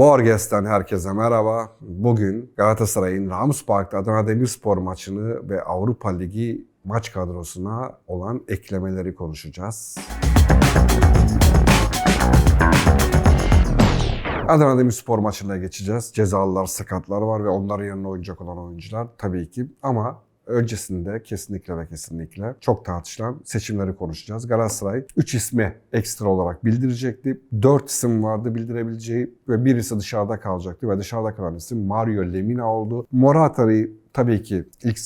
Borges'ten herkese merhaba. Bugün Galatasaray'ın Rams Park'ta Adana Demirspor maçını ve Avrupa Ligi maç kadrosuna olan eklemeleri konuşacağız. Adana Demirspor maçına geçeceğiz. Cezalılar, sakatlar var ve onların yanına oynayacak olan oyuncular tabii ki. Ama öncesinde kesinlikle ve kesinlikle çok tartışılan seçimleri konuşacağız. Galatasaray 3 ismi ekstra olarak bildirecekti. 4 isim vardı bildirebileceği ve birisi dışarıda kalacaktı ve dışarıda kalan isim Mario Lemina oldu. Morata'yı tabii ki ilk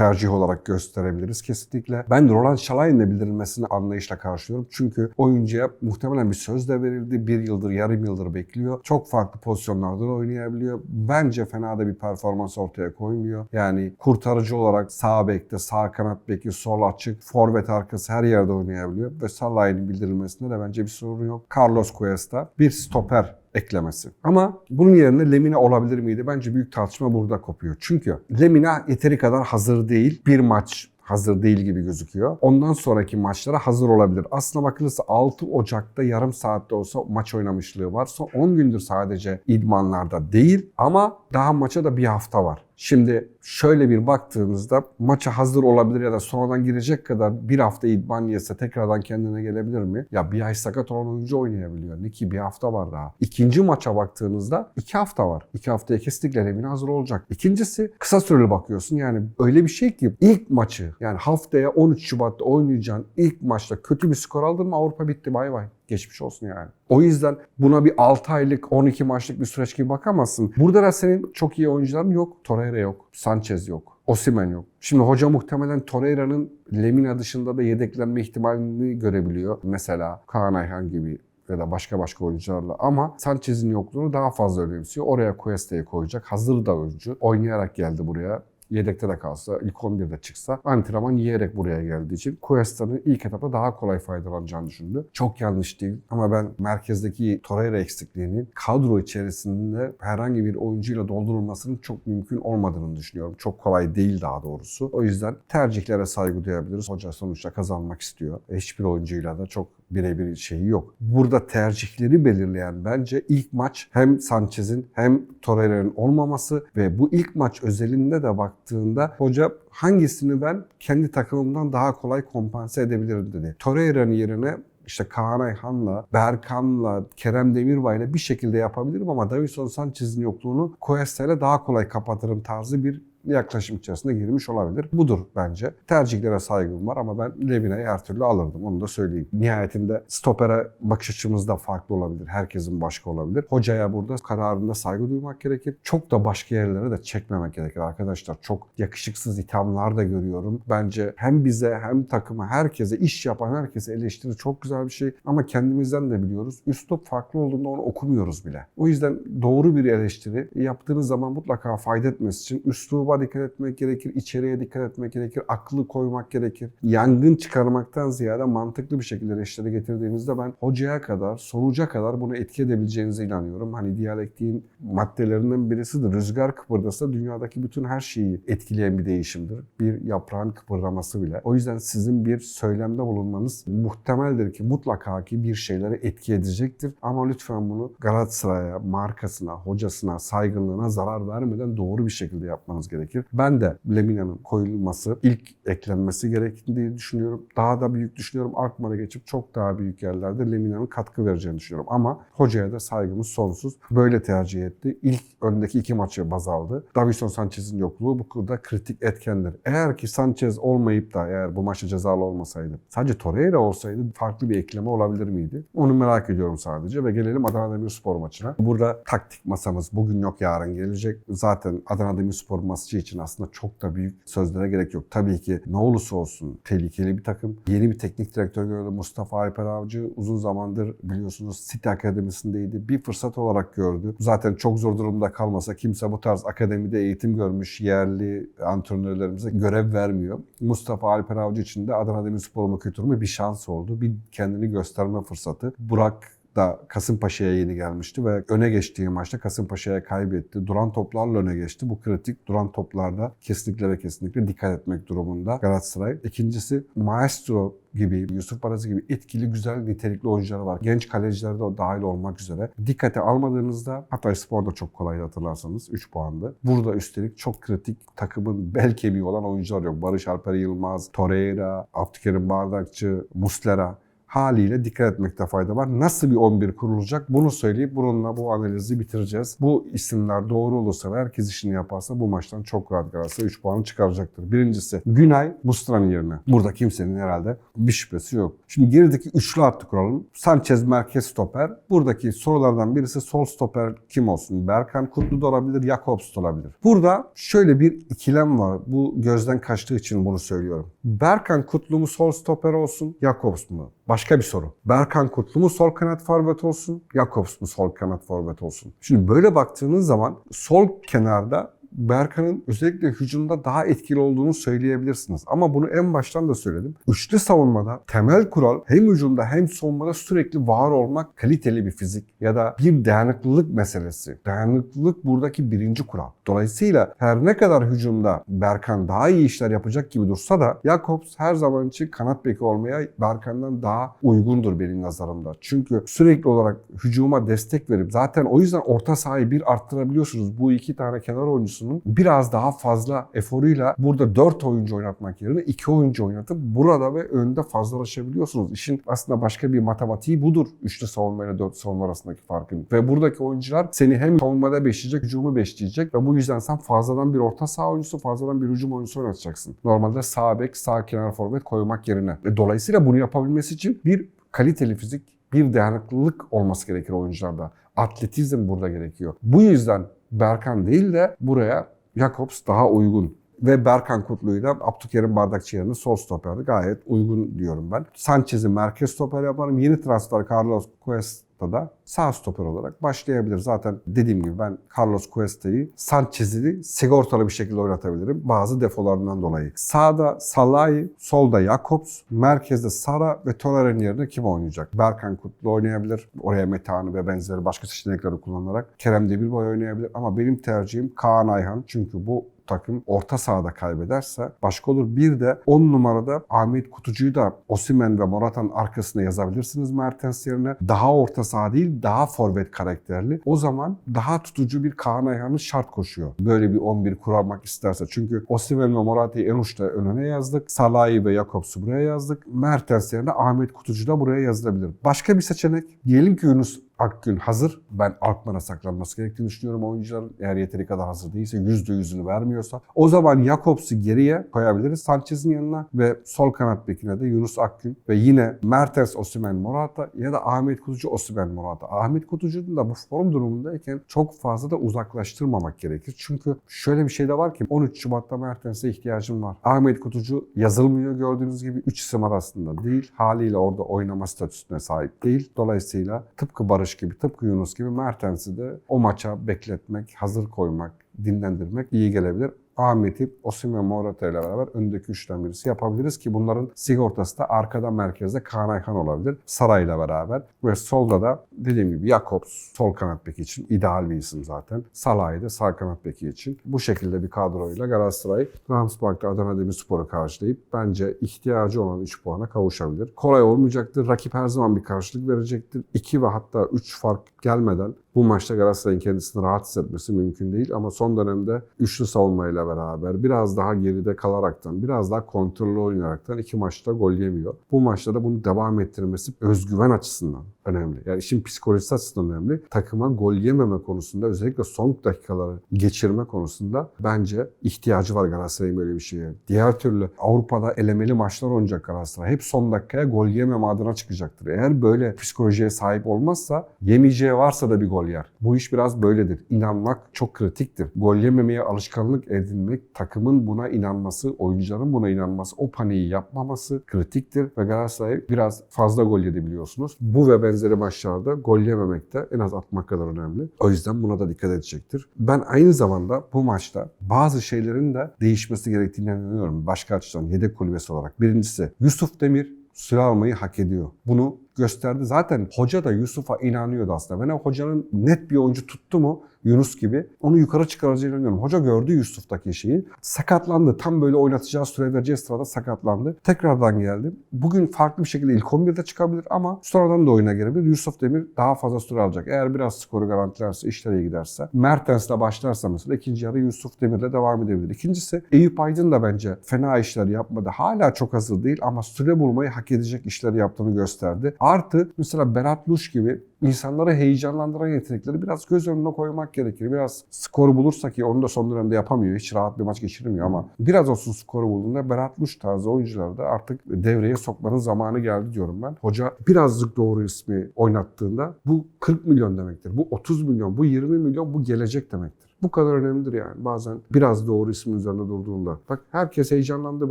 tercih olarak gösterebiliriz kesinlikle. Ben Roland Şalay'ın bildirilmesini anlayışla karşılıyorum. Çünkü oyuncuya muhtemelen bir söz de verildi. Bir yıldır, yarım yıldır bekliyor. Çok farklı pozisyonlarda da oynayabiliyor. Bence fena da bir performans ortaya koymuyor. Yani kurtarıcı olarak sağ bekte, sağ kanat beki, sol açık, forvet arkası her yerde oynayabiliyor. Ve Salah'ın bildirilmesinde de bence bir sorun yok. Carlos Cuesta bir stoper eklemesi. Ama bunun yerine Lemina olabilir miydi? Bence büyük tartışma burada kopuyor. Çünkü Lemina yeteri kadar hazır değil. Bir maç hazır değil gibi gözüküyor. Ondan sonraki maçlara hazır olabilir. Aslına bakılırsa 6 Ocak'ta yarım saatte olsa maç oynamışlığı var. Son 10 gündür sadece idmanlarda değil ama daha maça da bir hafta var. Şimdi şöyle bir baktığımızda maça hazır olabilir ya da sonradan girecek kadar bir hafta idman yese tekrardan kendine gelebilir mi? Ya bir ay sakat olan oyuncu oynayabiliyor. Ne ki bir hafta var daha. İkinci maça baktığınızda iki hafta var. İki haftaya kesinlikle Lemina hazır olacak. İkincisi kısa süreli bakıyorsun. Yani öyle bir şey ki ilk maçı yani haftaya 13 Şubat'ta oynayacağın ilk maçta kötü bir skor aldın mı Avrupa bitti bay bay. Geçmiş olsun yani. O yüzden buna bir 6 aylık, 12 maçlık bir süreç gibi bakamazsın. Burada da senin çok iyi oyuncuların yok. Torreira yok, Sanchez yok, Osimen yok. Şimdi hoca muhtemelen Torreira'nın Lemina dışında da yedeklenme ihtimalini görebiliyor. Mesela Kaan Ayhan gibi ya da başka başka oyuncularla ama Sanchez'in yokluğunu daha fazla önemsiyor. Oraya Cuesta'yı koyacak. Hazır da oyuncu. Oynayarak geldi buraya yedekte de kalsa, ilk 11'de çıksa antrenman yiyerek buraya geldiği için Cuesta'nın ilk etapta daha kolay faydalanacağını düşündü. Çok yanlış değil ama ben merkezdeki Torreira eksikliğinin kadro içerisinde herhangi bir oyuncuyla doldurulmasının çok mümkün olmadığını düşünüyorum. Çok kolay değil daha doğrusu. O yüzden tercihlere saygı duyabiliriz. Hoca sonuçta kazanmak istiyor. E, hiçbir oyuncuyla da çok birebir şeyi yok. Burada tercihleri belirleyen bence ilk maç hem Sanchez'in hem Torreira'nın olmaması ve bu ilk maç özelinde de baktığında hoca hangisini ben kendi takımımdan daha kolay kompanse edebilirim dedi. Torreira'nın yerine işte Kaan Ayhan'la, Berkan'la, Kerem Demirbay'la bir şekilde yapabilirim ama Davison Sanchez'in yokluğunu Cuesta'yla daha kolay kapatırım tarzı bir yaklaşım içerisinde girmiş olabilir. Budur bence. Tercihlere saygım var ama ben Levina'yı her türlü alırdım. Onu da söyleyeyim. Nihayetinde stopere bakış açımız da farklı olabilir. Herkesin başka olabilir. Hocaya burada kararında saygı duymak gerekir. Çok da başka yerlere de çekmemek gerekir arkadaşlar. Çok yakışıksız ithamlar da görüyorum. Bence hem bize hem takıma herkese iş yapan herkese eleştiri çok güzel bir şey. Ama kendimizden de biliyoruz. Üslup farklı olduğunda onu okumuyoruz bile. O yüzden doğru bir eleştiri yaptığınız zaman mutlaka fayda etmesi için üslubu üsluba dikkat etmek gerekir, içeriye dikkat etmek gerekir, aklı koymak gerekir. Yangın çıkarmaktan ziyade mantıklı bir şekilde eleştiri getirdiğinizde ben hocaya kadar, sonuca kadar bunu etki edebileceğinize inanıyorum. Hani diyalektiğin maddelerinden birisidir. Rüzgar kıpırdasa dünyadaki bütün her şeyi etkileyen bir değişimdir. Bir yaprağın kıpırdaması bile. O yüzden sizin bir söylemde bulunmanız muhtemeldir ki mutlaka ki bir şeyleri etki edecektir. Ama lütfen bunu Galatasaray'a, markasına, hocasına, saygınlığına zarar vermeden doğru bir şekilde yapmanız gerekir gerekir. Ben de Lemina'nın koyulması, ilk eklenmesi gerektiğini düşünüyorum. Daha da büyük düşünüyorum. Arkmar'a geçip çok daha büyük yerlerde Lemina'nın katkı vereceğini düşünüyorum. Ama hocaya da saygımız sonsuz. Böyle tercih etti. İlk öndeki iki maçı baz aldı. Davison Sanchez'in yokluğu bu konuda kritik etkendir. Eğer ki Sanchez olmayıp da eğer bu maçta cezalı olmasaydı, sadece Torreira olsaydı farklı bir ekleme olabilir miydi? Onu merak ediyorum sadece ve gelelim Adana Demirspor maçına. Burada taktik masamız bugün yok yarın gelecek. Zaten Adana Demirspor maçı için aslında çok da büyük sözlere gerek yok. Tabii ki ne olursa olsun tehlikeli bir takım. Yeni bir teknik direktör gördü Mustafa Alper Avcı. Uzun zamandır biliyorsunuz City Akademisi'ndeydi. Bir fırsat olarak gördü. Zaten çok zor durumda kalmasa kimse bu tarz akademide eğitim görmüş yerli antrenörlerimize görev vermiyor. Mustafa Alper Avcı için de Adana Demirspor'un kötü bir şans oldu. Bir kendini gösterme fırsatı. Burak da Kasımpaşa'ya yeni gelmişti ve öne geçtiği maçta Kasımpaşa'ya kaybetti. Duran toplarla öne geçti. Bu kritik duran toplarda kesinlikle ve kesinlikle dikkat etmek durumunda Galatasaray. İkincisi Maestro gibi, Yusuf Barazi gibi etkili, güzel, nitelikli oyuncuları var. Genç kaleciler de dahil olmak üzere. Dikkate almadığınızda Hatay Spor'da çok kolay hatırlarsanız 3 puandı. Burada üstelik çok kritik takımın bel kemiği olan oyuncular yok. Barış Alper Yılmaz, Torreira, Abdülkerim Bardakçı, Muslera haliyle dikkat etmekte fayda var. Nasıl bir 11 kurulacak bunu söyleyip bununla bu analizi bitireceğiz. Bu isimler doğru olursa ve herkes işini yaparsa bu maçtan çok rahat Galatasaray 3 puanı çıkaracaktır. Birincisi Günay Muslera'nın yerine. Burada kimsenin herhalde bir şüphesi yok. Şimdi gerideki üçlü hattı kuralım. Sanchez merkez stoper. Buradaki sorulardan birisi sol stoper kim olsun? Berkan Kutlu da olabilir, Jakobs da olabilir. Burada şöyle bir ikilem var. Bu gözden kaçtığı için bunu söylüyorum. Berkan Kutlu mu sol stoper olsun, Jakobs mu? Başka bir soru. Berkan Kutlu mu sol kanat forvet olsun, Jakobs mu sol kanat forvet olsun? Şimdi böyle baktığınız zaman sol kenarda Berkan'ın özellikle hücumda daha etkili olduğunu söyleyebilirsiniz. Ama bunu en baştan da söyledim. Üçlü savunmada temel kural hem hücumda hem savunmada sürekli var olmak kaliteli bir fizik ya da bir dayanıklılık meselesi. Dayanıklılık buradaki birinci kural. Dolayısıyla her ne kadar hücumda Berkan daha iyi işler yapacak gibi dursa da Jakobs her zaman için kanat beki olmaya Berkan'dan daha uygundur benim nazarımda. Çünkü sürekli olarak hücuma destek verip zaten o yüzden orta sahayı bir arttırabiliyorsunuz. Bu iki tane kenar oyuncusunun biraz daha fazla eforuyla burada 4 oyuncu oynatmak yerine 2 oyuncu oynatıp burada ve önde fazlalaşabiliyorsunuz. İşin aslında başka bir matematiği budur. Üçlü savunma ile 4 savunma arasındaki farkın. Ve buradaki oyuncular seni hem savunmada beşleyecek, hücumu beşleyecek ve bu yüzden sen fazladan bir orta saha oyuncusu, fazladan bir hücum oyuncusu oynatacaksın. Normalde sağ bek, sağ kenar forvet koymak yerine. E, Dolayısıyla bunu yapabilmesi için bir kaliteli fizik, bir dayanıklılık olması gerekir oyuncularda. Atletizm burada gerekiyor. Bu yüzden Berkan değil de buraya Jakobs daha uygun. Ve Berkan Kutlu'yu da Abdülkerim Bardakçı yerine sol stoperde gayet uygun diyorum ben. Sanchez'i merkez stoper yaparım. Yeni transfer Carlos Cuesta da sağ stoper olarak başlayabilir. Zaten dediğim gibi ben Carlos Cuesta'yı Sanchez'i sigortalı bir şekilde oynatabilirim. Bazı defolarından dolayı. Sağda Salah'ı, solda Jakobs, merkezde Sara ve Torreira'nın yerine kim oynayacak? Berkan Kutlu oynayabilir. Oraya Metehan'ı ve benzeri başka seçenekleri kullanarak. Kerem Demirbay oynayabilir. Ama benim tercihim Kaan Ayhan. Çünkü bu takım orta sahada kaybederse başka olur. Bir de 10 numarada Ahmet Kutucu'yu da Osimen ve Morata'nın arkasına yazabilirsiniz Mertens yerine. Daha orta saha değil, daha forvet karakterli. O zaman daha tutucu bir Kaan Ayhan'ı şart koşuyor. Böyle bir 11 kurmak isterse. Çünkü Osimen ve Morata'yı en uçta önüne yazdık. Salah'ı ve Jakobs'u buraya yazdık. Mertens yerine Ahmet Kutucu da buraya yazılabilir. Başka bir seçenek. Diyelim ki Yunus Akgün hazır. Ben Alkmaar'a saklanması gerektiğini düşünüyorum oyuncuların. Eğer yeteri kadar hazır değilse, %100'ünü vermiyorsa. O zaman Jakobs'u geriye koyabiliriz Sanchez'in yanına ve sol kanat bekine de Yunus Akgün ve yine Mertens Osimhen Morata ya da Ahmet Kutucu Osimhen Morata. Ahmet Kutucu'nun da bu form durumundayken çok fazla da uzaklaştırmamak gerekir. Çünkü şöyle bir şey de var ki 13 Şubat'ta Mertens'e ihtiyacım var. Ahmet Kutucu yazılmıyor gördüğünüz gibi 3 isim arasında değil. Haliyle orada oynama statüsüne sahip değil. Dolayısıyla tıpkı Barış gibi, tıpkı Yunus gibi Mertens'i de o maça bekletmek, hazır koymak, dinlendirmek iyi gelebilir. Ahmet'i Osimhen Morata ile beraber öndeki üçten birisi yapabiliriz ki bunların sigortası da arkada merkezde Kaan Ayhan olabilir. Saray ile beraber ve solda da dediğim gibi Jakobs sol kanat beki için ideal bir isim zaten. Salah'ı da sağ kanat beki için. Bu şekilde bir kadroyla Galatasaray Ramspark'ta Adana Demirspor'u karşılayıp bence ihtiyacı olan 3 puana kavuşabilir. Kolay olmayacaktır. Rakip her zaman bir karşılık verecektir. 2 ve hatta 3 fark gelmeden bu maçta Galatasaray'ın kendisini rahat hissetmesi mümkün değil ama son dönemde üçlü savunmayla beraber biraz daha geride kalaraktan, biraz daha kontrollü oynayaraktan iki maçta gol yemiyor. Bu maçta da bunu devam ettirmesi özgüven açısından önemli. Yani işin psikolojisi açısından önemli. Takıma gol yememe konusunda özellikle son dakikaları geçirme konusunda bence ihtiyacı var Galatasaray'ın böyle bir şeye. Diğer türlü Avrupa'da elemeli maçlar oynayacak Galatasaray. Hep son dakikaya gol yememe adına çıkacaktır. Eğer böyle psikolojiye sahip olmazsa yemeyeceği varsa da bir gol yer. Bu iş biraz böyledir. İnanmak çok kritiktir. Gol yememeye alışkanlık edinmek, takımın buna inanması, oyuncuların buna inanması, o paniği yapmaması kritiktir ve Galatasaray biraz fazla gol yedi biliyorsunuz. Bu ve benzeri maçlarda gol yememek de en az atmak kadar önemli. O yüzden buna da dikkat edecektir. Ben aynı zamanda bu maçta bazı şeylerin de değişmesi gerektiğine inanıyorum. Başka açıdan yedek kulübesi olarak. Birincisi Yusuf Demir süre almayı hak ediyor. Bunu gösterdi. Zaten hoca da Yusuf'a inanıyordu aslında. Ben o hocanın net bir oyuncu tuttu mu Yunus gibi onu yukarı çıkaracağına inanıyorum. Hoca gördü Yusuf'taki şeyi. Sakatlandı. Tam böyle oynatacağı süre vereceği sırada sakatlandı. Tekrardan geldi. Bugün farklı bir şekilde ilk 11'de çıkabilir ama sonradan da oyuna girebilir. Yusuf Demir daha fazla süre alacak. Eğer biraz skoru garantilerse, işleri iyi giderse. Mertens'le başlarsa mesela ikinci yarı Yusuf Demir'le devam edebilir. İkincisi Eyüp Aydın da bence fena işler yapmadı. Hala çok hazır değil ama süre bulmayı hak edecek işleri yaptığını gösterdi. Artı mesela Berat Luş gibi insanları heyecanlandıran yetenekleri biraz göz önüne koymak gerekir. Biraz skoru bulursa ki onu da son dönemde yapamıyor. Hiç rahat bir maç geçirmiyor ama biraz olsun skoru bulduğunda Berat Luş tarzı oyuncuları da artık devreye sokmanın zamanı geldi diyorum ben. Hoca birazcık doğru ismi oynattığında bu 40 milyon demektir. Bu 30 milyon, bu 20 milyon bu gelecek demektir. Bu kadar önemlidir yani. Bazen biraz doğru ismin üzerinde durduğunda. Bak herkes heyecanlandı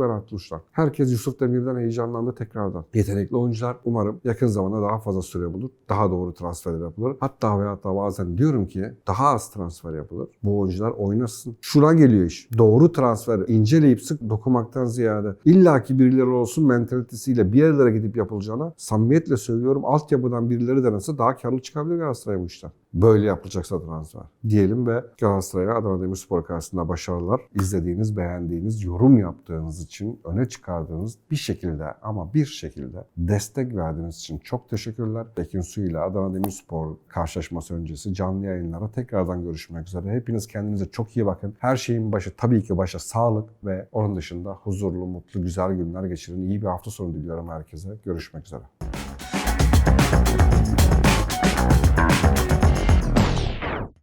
Berat Luş'tan. Herkes Yusuf Demir'den heyecanlandı tekrardan. Yetenekli oyuncular umarım yakın zamanda daha fazla süre bulur. Daha doğru transfer yapılır. Hatta ve hatta bazen diyorum ki daha az transfer yapılır. Bu oyuncular oynasın. Şuna geliyor iş. Doğru transfer inceleyip sık dokumaktan ziyade illaki birileri olsun mentalitesiyle bir yerlere gidip yapılacağına samimiyetle söylüyorum altyapıdan birileri denese daha karlı çıkabilir Galatasaray bu işten. Böyle yapılacaksa transfer. Diyelim ve Galatasaray'a Adana Demirspor karşısında başarılar. İzlediğiniz, beğendiğiniz, yorum yaptığınız için, öne çıkardığınız bir şekilde ama bir şekilde destek verdiğiniz için çok teşekkürler. Tekin Su ile Adana Demirspor karşılaşması öncesi canlı yayınlara tekrardan görüşmek üzere. Hepiniz kendinize çok iyi bakın. Her şeyin başı tabii ki başa sağlık ve onun dışında huzurlu, mutlu, güzel günler geçirin. İyi bir hafta sonu diliyorum herkese. Görüşmek üzere.